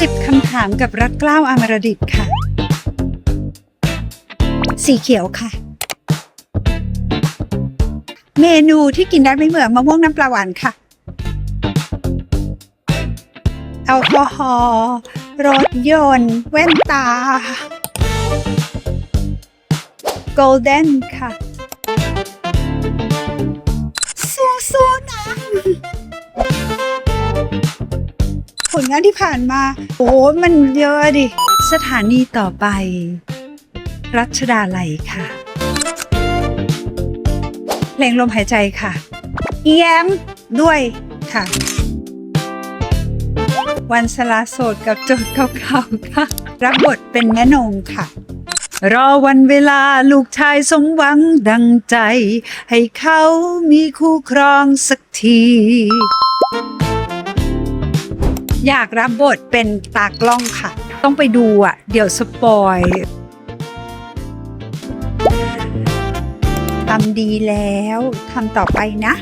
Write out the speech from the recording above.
สิบคำถามกับรักกล้าวอมรดิตค่ะ สีเขียวค่ะ เมนูที่กินได้ไม่เหมือนมะม่วงน้ำปลาหวานค่ะ แอลกอฮอล์รถยนต์แว่นตา โกลเด้นค่ะ สู้ๆนะ ผลงานที่ผ่านมา โอ้มันเยอะดิ สถานีต่อไป รัชดาลัยค่ะ เพลงลมหายใจค่ะ แย้มด้วยค่ะ วันสละโสดกับโจทย์เก่าๆค่ะ รับบทเป็นแม่นงค่ะรอวันเวลาลูกชายสมหวังดังใจ ให้เขามีคู่ครองสักที อยากรับบทเป็นตากล้องค่ะ ต้องไปดูอะ เดี๋ยวสปอยทำดีแล้วทำต่อไปนะ